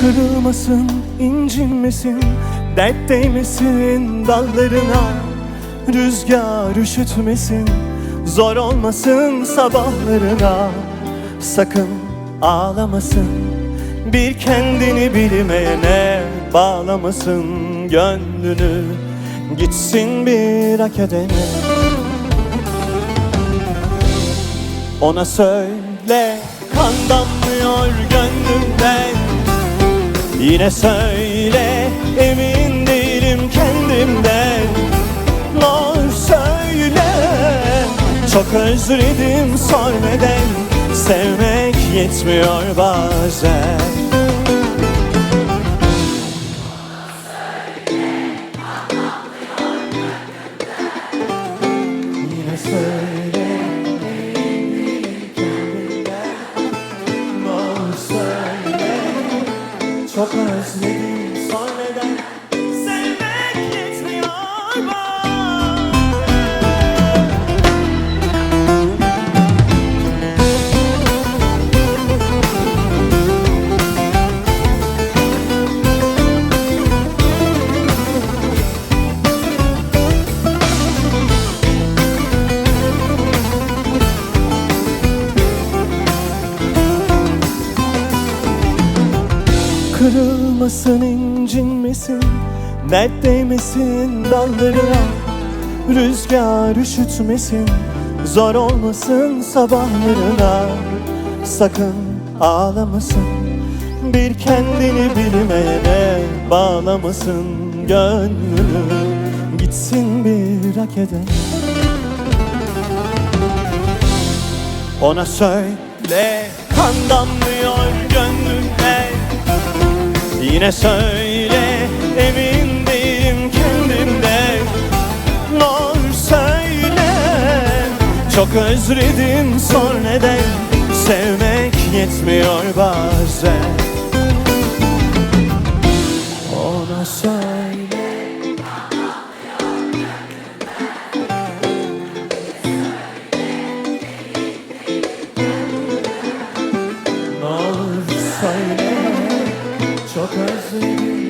Kırılmasın, incinmesin, dert değmesin dallarına. Rüzgar üşütmesin, zor olmasın sabahlarına. Sakın ağlamasın, bir kendini bilmeyene bağlamasın gönlünü. Gitsin bir hak edene. Ona söyle kan damlıyor Yine söyle emin değilim kendimden. Ne söyle Çok özledim sormadan. Sevmek yetmiyor bazen Çok özledim son Kırılmasın, incinmesin, dert değmesin dallarına. Rüzgar üşütmesin, zor olmasın sabahlarına. Sakın ağlamasın, bir kendini bilmeyene bağlamasın gönlünü. Gitsin bir hak eden. Ona söyle kan damlıyor Yine söyle emindim kendimde. Ne olur söyle Çok özledim sor neden? Sevmek yetmiyor bazen. Ona söyle. Ne olur söyle. so perfect.